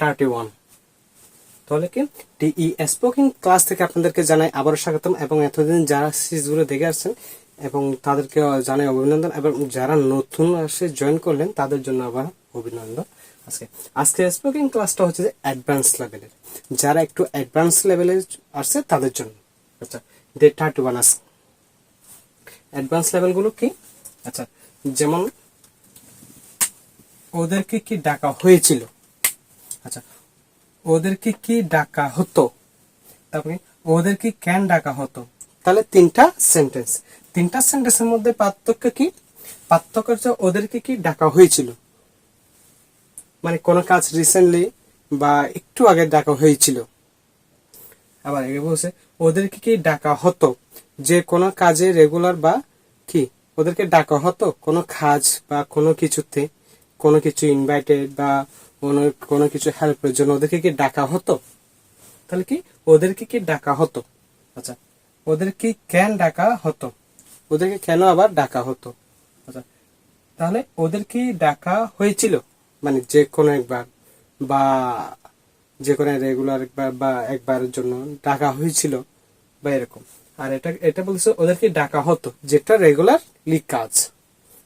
Thirty one তাহলে কি? টিই স্পোকিং class থেকে আপনাদেরকে জানাই আবারও স্বাগতম এবং এতদিন যারা সিরিজগুলো দেখে আসছেন এবং তাদেরকে জানাই অভিনন্দন এবং যারা নতুন আসে জয়েন করলেন, তাদের জন্য আবার অভিনন্দন। আজকে আজকে স্পোকিং ক্লাসটা হচ্ছে যে অ্যাডভান্স লেভেলের যারা একটু অ্যাডভান্স লেভেলে আসছে, তাদের জন্য। আচ্ছা ডে থার্টি ওয়ান আছে অ্যাডভান্স লেভেলগুলো কি? আচ্ছা যেমন ওদেরকে কি ডাকা হয়েছিল? আচ্ছা ওদেরকে কি ডাকা হতো? তারপরে ওদেরকে ক্যান ডাকা হতো? তাহলে তিনটা সেন্টেন্স তিনটা সেন্টেন্সের মধ্যে পার্থক্য কি? পার্থক্য ওদেরকে কি ডাকা হয়েছিল? মানে কোনো কাজ রিসেন্টলি বা একটু আগে ডাকা হয়েছিল। আবার বলছে, ওদেরকে কি ডাকা হতো? যে কোনো কাজে রেগুলার বা কি? ওদেরকে ডাকা হতো? কোনো কাজ বা কোনো কিছুতে? কোনো কিছু ইনভাইটেড বা কোনো কোনো কিছু হেল্পের জন্য ওদেরকে কি ডাকা হতো? তাহলে কি? ওদেরকে কি ডাকা হতো? আচ্ছা ওদের কি ক্যান ডাকা হতো? ওদেরকে কেন আবার ডাকা হতো? আচ্ছা তাহলে ওদের কি ডাকা হয়েছিল? মানে যে কোনো একবার, বা যে কোনো রেগুলার একবার, বা একবারের জন্য ডাকা হয়েছিল, বা এরকম। আর এটা এটা বলছে ওদেরকে ডাকা হতো, যেটা রেগুলার লিক কাজ।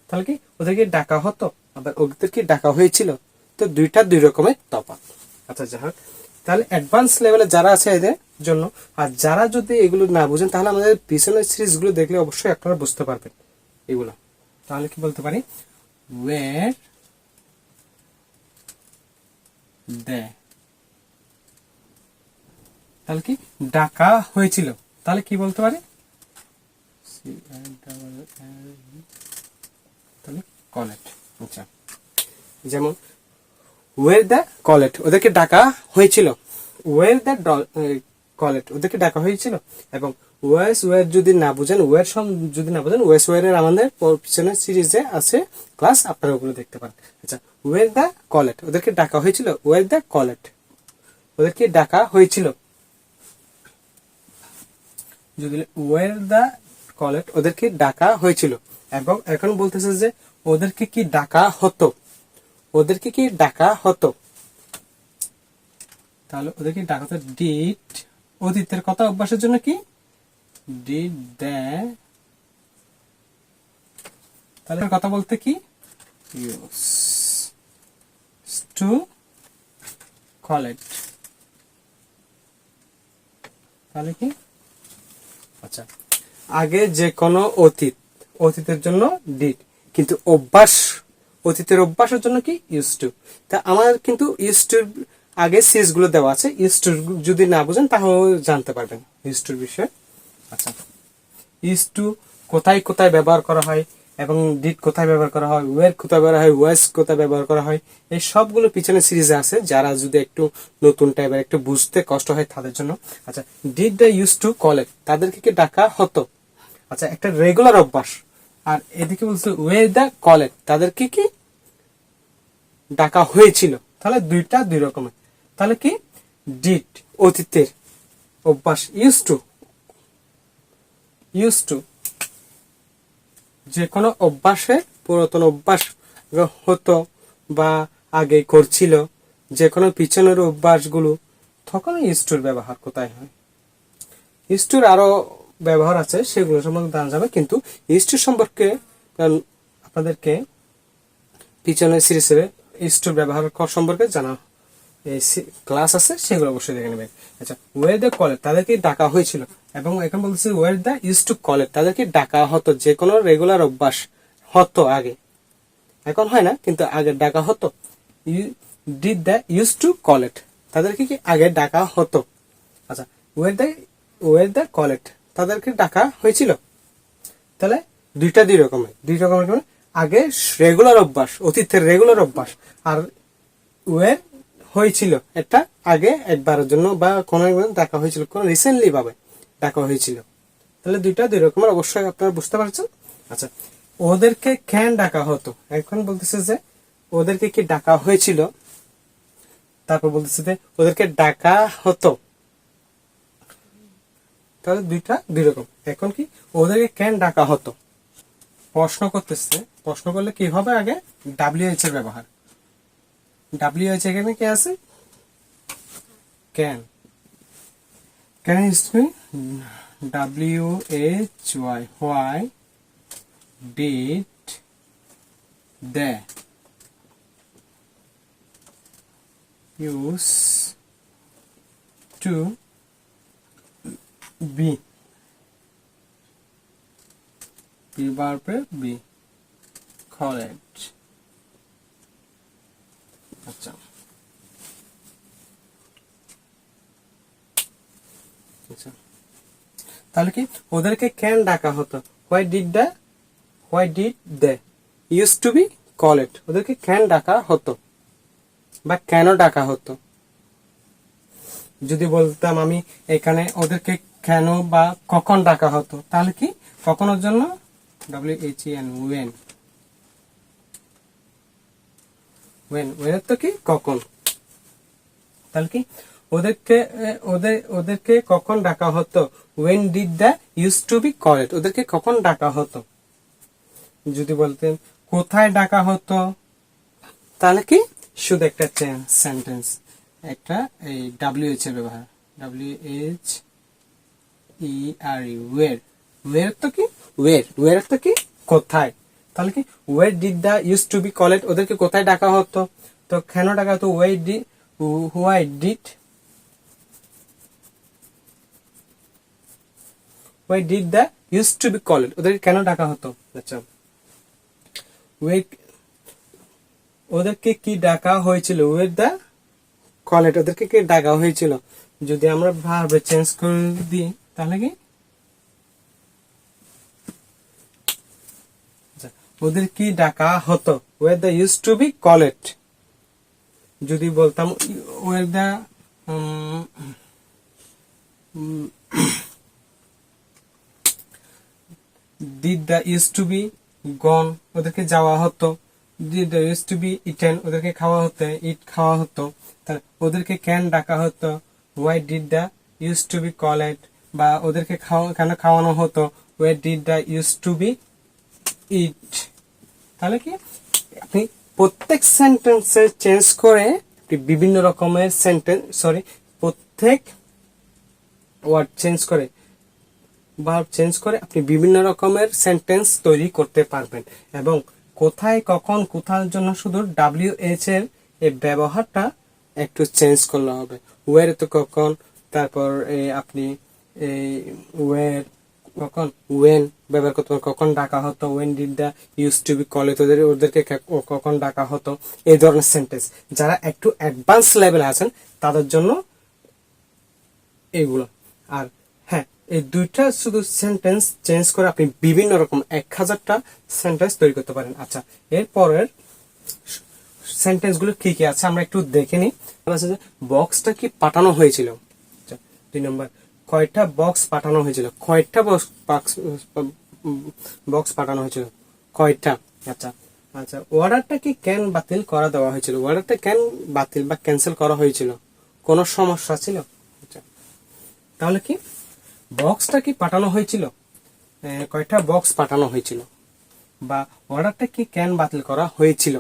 তাহলে কি? ওদেরকে ডাকা হতো? আবার ওদেরকে ডাকা হয়েছিল? তো দুইটা দুই রকমের তফাৎ। আচ্ছা যাই হোক। তাহলে অ্যাডভান্স লেভেলে যারা আছে এদের জন্য, আর যারা যদি এগুলো না বুঝেন, তাহলে আমাদের পিছনের সিরিজগুলো দেখলে অবশ্যই আপনারা বুঝতে পারবেন এগুলো। তাহলে কি বলতে পারি? ওয়ের দে তাহলে কি? ডাকা হয়েছিল। তাহলে কি বলতে পারি? তাহলে কলেট আচ্ছা। যেমন ওয়ের দ্য কলেট ওদেরকে ডাকা হয়েছিল। ওয়ের দ্য কলেট ওদেরকে ডাকা হয়েছিল। এবং ওয়েস ওয়ের যদি না বুঝেন ওয়ের সব যদি না বুঝেন ওয়েস ওয়ের আমাদের পিছনের সিরিজে আছে ক্লাস আপনারা ওগুলো দেখতে পারেন। আচ্ছা ওয়ের দ্য কলেট ওদেরকে ডাকা হয়েছিল ওয়ের দ্য কলেট ওদেরকে ডাকা হয়েছিল। যদি ওয়ের দ্য কলেট ওদেরকে ডাকা হয়েছিল। এবং এখন বলতেছে যে, ওদেরকে কি ডাকা হতো? ওদেরকে কি ডাকা হতো? তাহলে ওদেরকে ডাকা হতো? ডিড অতীতের কথা অভ্যাসের জন্য কি? ডিড দ্য তাহলে কথা বলতে কি? টু কলেক্ট তাহলে কি? আচ্ছা আগে যে কোনো অতীত, অতীতের জন্য ডিড কিন্তু অভ্যাস অতীতের অভ্যাসের জন্য কি? ইউজ টু তা আমার কিন্তু ইউজ টুর আগে সিজগুলো দেওয়া আছে। ইউজ টু যদি না বুঝেন তাহলে জানতে পারবেন ইউজ টুর বিষয়ে। আচ্ছা। ইউজ টু কোথায় কোথায় ব্যবহার করা হয় এবং ডিট কোথায় ব্যবহার করা হয় ওয়ের কোথায় ব্যবহার হয় ওয়েস কোথায় ব্যবহার করা হয়, এই সবগুলো পিছনে সিরিজে আছে। যারা যদি একটু নতুন টাইপের একটু বুঝতে কষ্ট হয় তাদের জন্য। আচ্ছা did the use to called তাদেরকে কি ডাকা হতো? আচ্ছা একটা রেগুলার অভ্যাস। আর এদিকে বলছে ওয়ে দ্য কলেক্ট তাদেরকে কি ডাকা হয়েছিল? তাহলে দুইটা দুই রকমের। তাহলে কি? ডিট অতীতের অভ্যাস ইউজ টু ইউজ টু যে কোনো অভ্যাসে পুরাতন অভ্যাস হতো বা আগে করছিল যে কোনো পিছনের অভ্যাসগুলো তখন ইস্টুর ব্যবহার কোথায় হয়? ইস্টুর আরও ব্যবহার আছে, সেগুলো সম্বন্ধে জানা যাবে। কিন্তু ইস্টুর সম্পর্কে আপনাদেরকে পিছনের সিরিজের ইস্টুর ব্যবহার সম্পর্কে জানা ক্লাস আছে, সেগুলো অবশ্যই দেখে নেবেন। আচ্ছা ওয়ের দ্য কলেজ তাদেরকে ডাকা হয়েছিল। এবং এখন বলতেছি where the use to college তাদেরকে ডাকা হতো, যে কোনো রেগুলার অভ্যাস হতো আগে। এখন হয় না, কিন্তু আগে ডাকা হতো। You did the use to collect তাদেরকে কি আগে ডাকা হতো? আচ্ছা where the where the collect তাদেরকে ডাকা হয়েছিল। তাহলে দুইটা দুই রকমের। দুই রকমের মানে আগে রেগুলার অভ্যাস, অতীতের রেগুলার অভ্যাস। আর ওয়ের হয়েছিল এটা আগে একবারের জন্য বা কোনো একবার ডাকা হয়েছিল, কোনো রিসেন্টলি ভাবে ডাকা হয়েছিল। তাহলে দুইটা দুই রকমের অবশ্যই আপনারা বুঝতে পারছেন। আচ্ছা ওদেরকে কেন ডাকা হতো? এখন বলতেছে যে ওদেরকে কি ডাকা হয়েছিল? তারপর বলতেছে যে ওদেরকে ডাকা হতো। তাহলে দুইটা দুই রকম। এখন কি ওদেরকে ক্যান ডাকা হতো? প্রশ্ন করতেছে, প্রশ্ন করলে কি হবে আগে? ডাব্লিউএইচ এর ব্যবহার। ডাব্লিউএইচ এখানে কি আছে? Can can history W H Y why did they use to be. Be বার্বে be. correct আচ্ছা। আচ্ছা। তাহলে কি ওদেরকে ক্যান ডাকা হতো? Why did the why did they use to be call it ওদেরকে ক্যান ডাকা হতো? বা কেন ডাকা হতো? যদি বলতাম আমি এখানে ওদেরকে কেন বা কখন ডাকা হতো? তাহলে কি? কখনোর জন্য? W H N when when ওয়েনের তো কি? কখন? তাহলে কি? ওদেরকে ওদের, ওদেরকে কখন ডাকা হতো? When did the use to be called ওদেরকে কখন ডাকা হতো? যদি বলতেন, কোথায় ডাকা হতো? তাহলে কি? শুধু একটা সেন্টেন্স একটা এই ডাব্লিউ এইচ এর ব্যবহার W H E R U where where তো কি? ওয়ের ওয়ের তো কি? কোথায়? তাহলে কি? Where did the use to be called ওদেরকে কোথায় ডাকা হতো? তো কেন ডাকা হতো? Why D why did why did the use to be called ওদেরকে কেন ডাকা হতো? আচ্ছা। ওয়ে ওদেরকে কি ডাকা হয়েছিল? ওয়ের দা কলেট ওদেরকে কি ডাকা হয়েছিল? যদি আমরা ভাবে চেঞ্জ করে দিই তাহলে কি? আচ্ছা, ওদের কি ডাকা হতো? Where the use to be called যদি বলতাম where the did the use to be gone ওদেরকে যাওয়া হতো। Did the use to be eaten ওদেরকে খাওয়া হতো ইট খাওয়া হতো। ওদেরকে ক্যান ডাকা হতো? Why did the use to be called বা ওদেরকে খাওয়া কেন খাওয়ানো হতো? Why did the use to be eat তাহলে কি? আপনি প্রত্যেক সেন্টেন্সে চেঞ্জ করে বিভিন্ন রকমের সেন্টেন্স সরি প্রত্যেক ওয়ার্ড চেঞ্জ করে ভার্ব চেঞ্জ করে আপনি বিভিন্ন রকমের সেন্টেন্স তৈরি করতে পারবেন। এবং কোথায়, কখন, কোথার জন্য শুধু ডাব্লিউ এইচ এর এই ব্যবহারটা একটু চেঞ্জ করলে হবে। ওয়ের তো কখন, তারপর আপনি এই ওয়ের কখন ওয়েন ব্যবহার করতে পারেন, কখন ডাকা হতো when did the use to be called তোদের ওদেরকে কখন ডাকা হতো এই ধরনের সেন্টেন্স যারা একটু অ্যাডভান্স লেভেলে আছেন তাদের জন্য এগুলো আর হ্যাঁ এই দুইটা শুধু সেন্টেন্স চেঞ্জ করে আপনি বিভিন্ন রকম এক হাজারটা সেন্টেন্স তৈরি করতে পারেন। আচ্ছা এরপরের সেন্টেন্সগুলো কি কি আছে আমরা একটু দেখে নিই। বক্সটা কি পাঠানো হয়েছিল? আচ্ছা, দুই নম্বর। কয়টা বক্স পাঠানো হয়েছিল? কয়টা বক্স বক্স পাঠানো হয়েছিল? কয়টা? আচ্ছা আচ্ছা অর্ডারটা কি ক্যান বাতিল করা দেওয়া হয়েছিল? অর্ডারটা ক্যান বাতিল বা ক্যান্সেল করা হয়েছিল? কোনো সমস্যা ছিল? আচ্ছা তাহলে কি? বক্সটা কি পাঠানো হয়েছিল? কয়টা বক্স পাঠানো হয়েছিল? বা অর্ডারটা কি ক্যান বাতিল করা হয়েছিল?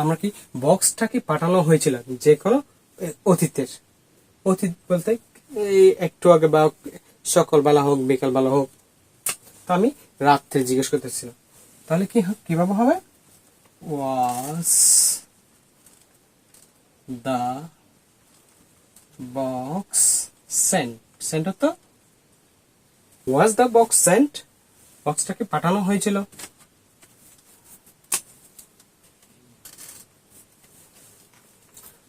আমরা কি বক্সটা কি পাঠানো হয়েছিল? যে কোনো অতীতের। অতীত বলতে এই একটু আগে বা সকালবেলা হোক, বিকালবেলা হোক, তো আমি রাত্রে জিজ্ঞেস করতেছিলাম, তাহলে কি কীভাবে হবে? Was the box sent sent তো ওয়াজ দ্য বক্স সেন্ট বক্সটাকে পাঠানো হয়েছিল?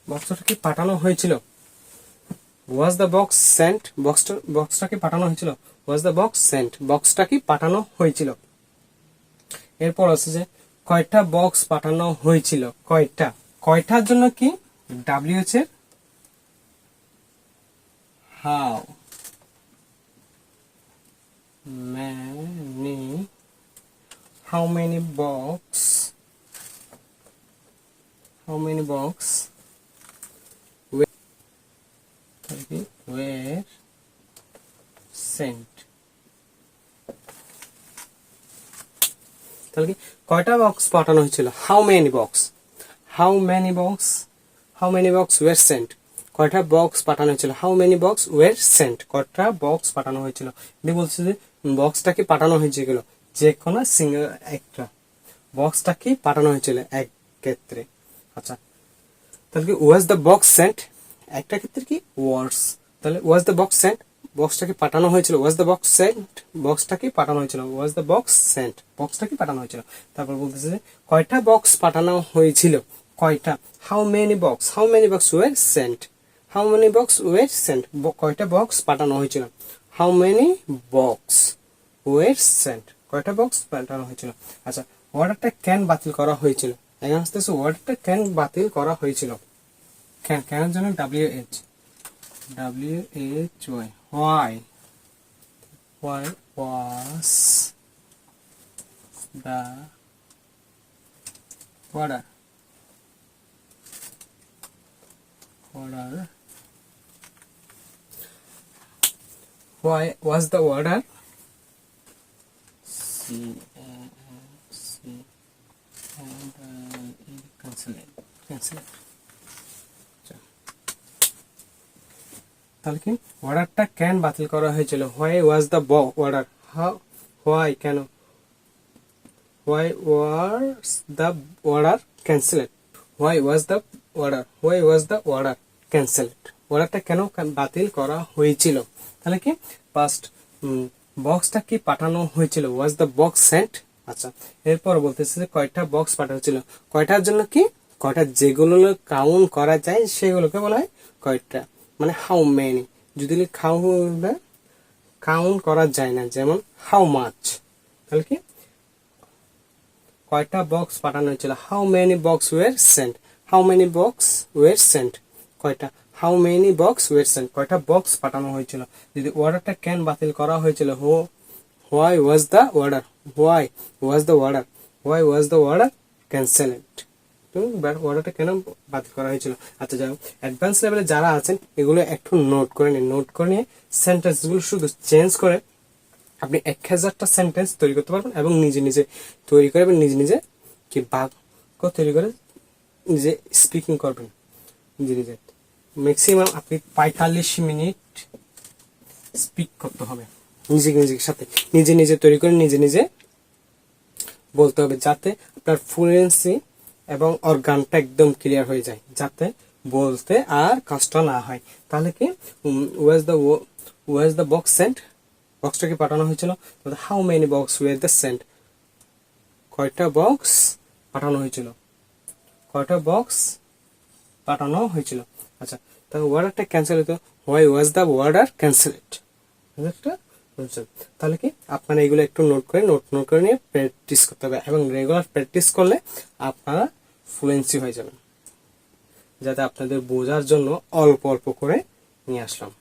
বক্সটাকে পাঠানো হয়েছিল? ওয়াজ দ্য বক্স সেন্ট বক্সটা বক্সটাকে পাঠানো হয়েছিল? ওয়াজ দ্য বক্স সেন্ট বক্সটাকে পাঠানো হয়েছিল? এরপর আছে যে, কয়টা বক্স পাঠানো হয়েছিল? কয়টা? কয়টার জন্য কি? ডাব্লিউএচ এর how many, how many box, how many box were, were sent তাহলে কি কয়টা বক্স পাঠানো হয়েছিল? How many box how many box how many box were sent কয়টা বক্স পাঠানো হয়েছিল? How many box were sent কয়টা বক্স পাঠানো হয়েছিল? এটি বলছে যে বক্সটাকে পাঠানো হয়েছিল যে কোনো সিঙ্গেল একটা। বক্সটাকে পাঠানো হয়েছিল? এক ক্ষেত্রে। আচ্ছা তাহলে কি ওয়াজ দ্য বক্স সেন্ট একটা ক্ষেত্রে কি ওয়ার্ডস তাহলে ওয়াজ দ্য বক্স সেন্ট বক্সটাকে পাঠানো হয়েছিল। ওয়াজ দ্য বক্স সেন্ট বক্সটাকে পাঠানো হয়েছিল। ওয়াজ দ্য বক্স সেন্ট বক্সটাকে পাঠানো হয়েছিল। তারপর বলতেছে যে কয়টা বক্স পাঠানো হয়েছিল? কয়টা? How many box how many box were sent how many box were sent কয়টা বক্স পাঠানো হয়েছিল? How many box were sent কয়টা বক্স পাঠানো হয়েছিল? আচ্ছা অর্ডারটা ক্যান বাতিল করা হয়েছিল। এখানে আসতেছে অর্ডারটা ক্যান বাতিল করা হয়েছিল। ক্যান ক্যানের জন্য W H W H Y why? What was the water? Water. Why was the water? C C and it. Cancel it. তাহলে কি? অর্ডারটা কেন বাতিল করা হয়েছিল? হোয়াই ওয়াজ দ্য ব অর্ডার হোয়াই কেন? Why was the order cancelled? Why was the order why was the order cancelled? অর্ডারটা কেন বাতিল করা হয়েছিল? তাহলে কি? ফার্স্ট বক্সটা কি পাঠানো হয়েছিল? ওয়াজ দ্য বক্স সেন্ট আচ্ছা এরপর বলতেছে যে কয়টা বক্স পাঠানো হয়েছিল? কয়টার জন্য কি? কয়টা যেগুলো কাউন্ট করা যায়, সেগুলোকে বলা হয় কয়টা? মানে হাউ মেনি যদি খাউ কাউন্ট করা যায় না, যেমন হাউ মাছ তাহলে কি? কয়টা বক্স পাঠানো হয়েছিল। How many box were sent how many box were sent কয়টা? How many box were sent কয়টা বক্স পাঠানো হয়েছিল? যদি অর্ডারটা কেন বাতিল করা হয়েছিল? হো why was the order why was the order why was the order cancelled অর্ডারটা কেন বাতিল করা হয়েছিল? আচ্ছা যাই অ্যাডভান্স লেভেলে যারা আছেন, এগুলো একটু নোট করে নিন। নোট করে নিয়ে সেন্টেন্সগুলো শুধু চেঞ্জ করে আপনি এক হাজারটা সেন্টেন্স তৈরি করতে পারবেন এবং নিজে নিজে তৈরি করে নিজে নিজে কি বাক্য তৈরি করে নিজে স্পিকিং করবেন। নিজে নিজে। ম্যাক্সিমাম আপনি পঁয়তাল্লিশ মিনিট স্পিক করতে হবে। নিজে নিজের সাথে। নিজে নিজে তৈরি করে নিজে নিজে বলতে হবে যাতে আপনার ফ্লুয়েন্সি এবং অর্গানটা একদম ক্লিয়ার হয়ে যায়, যাতে বলতে আর কষ্ট না হয়। তাহলে কি was the was the box sent বক্সটাকে পাঠানো হয়েছিল? How many box were the sent কয়টা বক্স পাঠানো হয়েছিল? কয়টা বক্স পাঠানো হয়েছিল? আচ্ছা তাহলে অর্ডারটা ক্যান্সেল হতো why was the order cancelled একটা বুঝছেন? তাহলে কি? আপনারা এগুলো একটু নোট করে নোট নোট করে নিয়ে প্র্যাকটিস করতে হবে এবং রেগুলার প্র্যাকটিস করলে আপনারা ফ্লুয়েন্সি হয়ে যাবেন। যাতে আপনাদের বোঝার জন্য অল্প অল্প করে নিয়ে আসলাম।